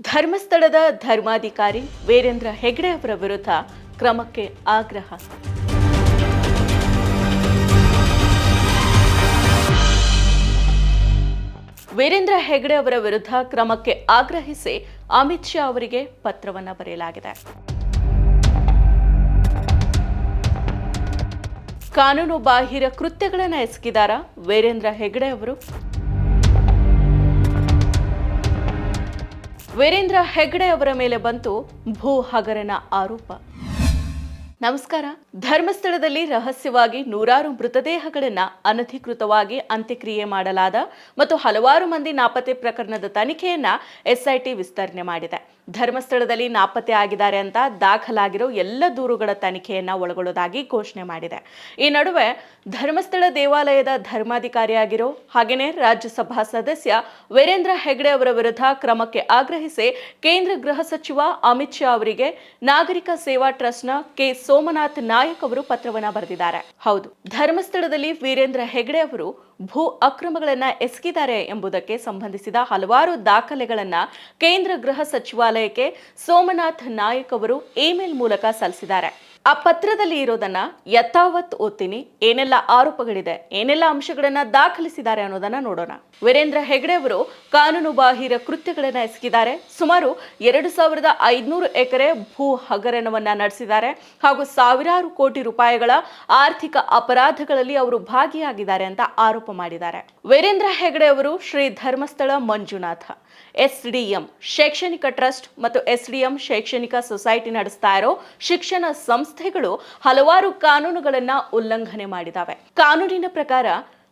ಧರ್ಮಸ್ಥಳದ ಧರ್ಮಾಧಿಕಾರಿ ವೀರೇಂದ್ರ ಹೆಗ್ಡೆ ಅವರ ವಿರುದ್ಧ ಕ್ರಮಕ್ಕೆ ಆಗ್ರಹ. ವೀರೇಂದ್ರ ಹೆಗ್ಡೆ ಅವರ ವಿರುದ್ಧ ಕ್ರಮಕ್ಕೆ ಆಗ್ರಹಿಸಿ ಅಮಿತ್ ಶಾ ಅವರಿಗೆ ಪತ್ರವನ್ನು ಬರೆಯಲಾಗಿದೆ. ಕಾನೂನು ಬಾಹಿರ ಕೃತ್ಯಗಳನ್ನು ಎಸಗಿದಾರ ವೀರೇಂದ್ರ ಹೆಗ್ಡೆ ಅವರು. ವೀರೇಂದ್ರ ಹೆಗ್ಡೆ ಅವರ ಮೇಲೆ ಬಂತು ಭೂ ಹಗರಣ ಆರೋಪ. ನಮಸ್ಕಾರ. ಧರ್ಮಸ್ಥಳದಲ್ಲಿ ರಹಸ್ಯವಾಗಿ ನೂರಾರು ಮೃತದೇಹಗಳನ್ನು ಅನಧಿಕೃತವಾಗಿ ಅಂತ್ಯಕ್ರಿಯೆ ಮಾಡಲಾದ ಮತ್ತು ಹಲವಾರು ಮಂದಿ ನಾಪತ್ತೆ ಪ್ರಕರಣದ ತನಿಖೆಯನ್ನ ಎಸ್ಐಟಿ ವಿಸ್ತರಣೆ ಮಾಡಿದೆ. ಧರ್ಮಸ್ಥಳದಲ್ಲಿ ನಾಪತ್ತೆ ಆಗಿದ್ದಾರೆ ಅಂತ ದಾಖಲಾಗಿರೋ ಎಲ್ಲ ದೂರುಗಳ ತನಿಖೆಯನ್ನ ಒಳಗೊಳ್ಳೋದಾಗಿ ಘೋಷಣೆ ಮಾಡಿದೆ. ಈ ನಡುವೆ ಧರ್ಮಸ್ಥಳ ದೇವಾಲಯದ ಧರ್ಮಾಧಿಕಾರಿಯಾಗಿರೋ ಹಾಗೆಯೇ ರಾಜ್ಯಸಭಾ ಸದಸ್ಯ ವೀರೇಂದ್ರ ಹೆಗ್ಡೆ ಅವರ ವಿರುದ್ಧ ಕ್ರಮಕ್ಕೆ ಆಗ್ರಹಿಸಿ ಕೇಂದ್ರ ಗೃಹ ಸಚಿವ ಅಮಿತ್ ಶಾ ಅವರಿಗೆ ನಾಗರಿಕ ಸೇವಾ ಟ್ರಸ್ಟ್ನ ಕೆ ಸೋಮನಾಥ್ ನಾಯಕ್ ಅವರು ಪತ್ರವನ್ನ ಬರೆದಿದ್ದಾರೆ. ಹೌದು, ಧರ್ಮಸ್ಥಳದಲ್ಲಿ ವೀರೇಂದ್ರ ಹೆಗಡೆ ಅವರು ಭೂ ಅಕ್ರಮಗಳನ್ನ ಎಸಗಿದ್ದಾರೆ ಎಂಬುದಕ್ಕೆ ಸಂಬಂಧಿಸಿದ ಹಲವಾರು ದಾಖಲೆಗಳನ್ನ ಕೇಂದ್ರ ಗೃಹ ಸಚಿವಾಲಯಕ್ಕೆ ಸೋಮನಾಥ್ ನಾಯಕ್ ಅವರು ಇಮೇಲ್ ಮೂಲಕ ಸಲ್ಲಿಸಿದ್ದಾರೆ. ಆ ಪತ್ರದಲ್ಲಿ ಇರೋದನ್ನ ಯಥಾವತ್ ಓದ್ತೀನಿ, ಏನೆಲ್ಲ ಆರೋಪಗಳಿದೆ, ಏನೆಲ್ಲ ಅಂಶಗಳನ್ನ ದಾಖಲಿಸಿದ್ದಾರೆ ಅನ್ನೋದನ್ನ ನೋಡೋಣ. ವೀರೇಂದ್ರ ಹೆಗ್ಡೆ ಅವರು ಕಾನೂನು ಬಾಹಿರ ಕೃತ್ಯಗಳನ್ನ ಎಸಗಿದ್ದಾರೆ. ಸುಮಾರು ಎರಡು ಸಾವಿರದ ಐದುನೂರು ಎಕರೆ ಭೂ ಹಗರಣವನ್ನ ನಡೆಸಿದ್ದಾರೆ. ಹಾಗೂ ಸಾವಿರಾರು ಕೋಟಿ ರೂಪಾಯಿಗಳ ಆರ್ಥಿಕ ಅಪರಾಧಗಳಲ್ಲಿ ಅವರು ಭಾಗಿಯಾಗಿದ್ದಾರೆ ಅಂತ ಆರೋಪ ಮಾಡಿದ್ದಾರೆ. ವೀರೇಂದ್ರ ಹೆಗ್ಡೆ ಅವರು ಶ್ರೀ ಧರ್ಮಸ್ಥಳ ಮಂಜುನಾಥ. ಎಸ್ಡಿಎಂ ಶೈಕ್ಷಣಿಕ ಟ್ರಸ್ಟ್ ಮತ್ತು ಎಸ್ಡಿಎಂ ಶೈಕ್ಷಣಿಕ ಸೊಸೈಟಿ ನಡೆಸ್ತಾ ಇರೋ ಶಿಕ್ಷಣ ಸಂಸ್ಥೆಗಳು ಹಲವಾರು ಕಾನೂನುಗಳನ್ನ ಉಲ್ಲಂಘನೆ ಮಾಡಿದಾವೆ. ಕಾನೂನಿನ ಪ್ರಕಾರ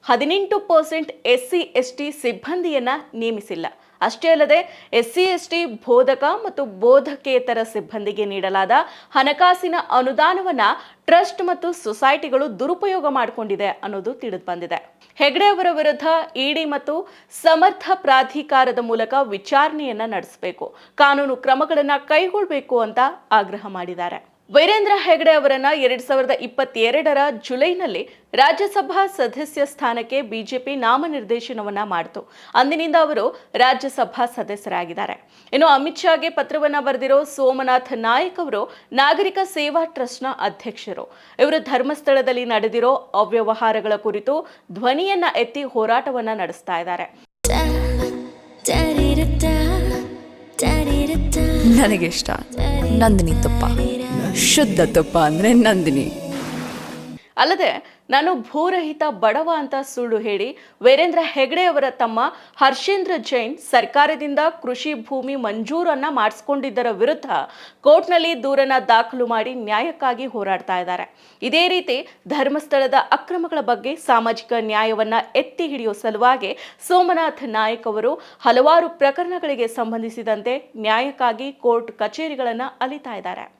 ಹದಿನೆಂಟು ಪರ್ಸೆಂಟ್ ಎಸ್ಸಿ, ಎಸ್ಟಿ ಸಿಬ್ಬಂದಿಯನ್ನ ನೇಮಿಸಿಲ್ಲ. ಅಷ್ಟೇ ಅಲ್ಲದೆ ಎಸ್ಸಿ, ಎಸ್ಟಿ, ಬೋಧಕ ಮತ್ತು ಬೋಧಕೇತರ ಸಿಬ್ಬಂದಿಗೆ ನೀಡಲಾದ ಹಣಕಾಸಿನ ಅನುದಾನವನ್ನ ಟ್ರಸ್ಟ್ ಮತ್ತು ಸೊಸೈಟಿಗಳು ದುರುಪಯೋಗ ಮಾಡಿಕೊಂಡಿದೆ ಅನ್ನೋದು ತಿಳಿದು ಬಂದಿದೆ. ಹೆಗ್ಡೆ ಅವರ ವಿರುದ್ಧ ಇಡಿ ಮತ್ತು ಸಮರ್ಥ ಪ್ರಾಧಿಕಾರದ ಮೂಲಕ ವಿಚಾರಣೆಯನ್ನ ನಡೆಸಬೇಕು. ಕಾನೂನು ಕ್ರಮಗಳನ್ನ ಕೈಗೊಳ್ಳಬೇಕು ಅಂತ ಆಗ್ರಹ ಮಾಡಿದ್ದಾರೆ. ವೀರೇಂದ್ರ ಹೆಗಡೆ ಅವರನ್ನ ಎರಡ್ ಸಾವಿರದ ಇಪ್ಪತ್ತೆರಡರ ಜುಲೈನಲ್ಲಿ ರಾಜ್ಯಸಭಾ ಸದಸ್ಯ ಸ್ಥಾನಕ್ಕೆ ಬಿಜೆಪಿ ನಾಮನಿರ್ದೇಶನವನ್ನ ಮಾಡಿತು. ಅಂದಿನಿಂದ ಅವರು ರಾಜ್ಯಸಭಾ ಸದಸ್ಯರಾಗಿದ್ದಾರೆ. ಇನ್ನು ಅಮಿತ್ ಶಾಗೆ ಪತ್ರವನ್ನ ಬರೆದಿರೋ ಸೋಮನಾಥ್ ನಾಯಕ್ ಅವರು ನಾಗರಿಕ ಸೇವಾ ಟ್ರಸ್ಟ್ನ ಅಧ್ಯಕ್ಷರು. ಇವರು ಧರ್ಮಸ್ಥಳದಲ್ಲಿ ನಡೆದಿರೋ ಅವ್ಯವಹಾರಗಳ ಕುರಿತು ಧ್ವನಿಯನ್ನ ಎತ್ತಿ ಹೋರಾಟವನ್ನ ನಡೆಸ್ತಾ ಇದ್ದಾರೆ. ನನಗಿಷ್ಟ ನಂದಿನಿ ತುಪ್ಪ. ಶುದ್ಧ ತುಪ್ಪ ಅಂದರೆ ನಂದಿನಿ. ಅಲ್ಲದೆ ನಾನು ಭೂರಹಿತ ಬಡವ ಅಂತ ಸುಳ್ಳು ಹೇಳಿ ವೀರೇಂದ್ರ ಹೆಗ್ಡೆ ಅವರ ತಮ್ಮ ಹರ್ಷೇಂದ್ರ ಜೈನ್ ಸರ್ಕಾರದಿಂದ ಕೃಷಿ ಭೂಮಿ ಮಂಜೂರನ್ನ ಮಾಡಿಸ್ಕೊಂಡಿದ್ದರ ವಿರುದ್ಧ ಕೋರ್ಟ್ನಲ್ಲಿ ದೂರನ್ನ ದಾಖಲು ಮಾಡಿ ನ್ಯಾಯಕ್ಕಾಗಿ ಹೋರಾಡ್ತಾ ಇದ್ದಾರೆ. ಇದೇ ರೀತಿ ಧರ್ಮಸ್ಥಳದ ಅಕ್ರಮಗಳ ಬಗ್ಗೆ ಸಾಮಾಜಿಕ ನ್ಯಾಯವನ್ನ ಎತ್ತಿ ಹಿಡಿಯುವ ಸಲುವಾಗಿ ಸೋಮನಾಥ್ ನಾಯಕ್ ಅವರು ಹಲವಾರು ಪ್ರಕರಣಗಳಿಗೆ ಸಂಬಂಧಿಸಿದಂತೆ ನ್ಯಾಯಕ್ಕಾಗಿ ಕೋರ್ಟ್ ಕಚೇರಿಗಳನ್ನ ಅಲಿತಾ ಇದ್ದಾರೆ.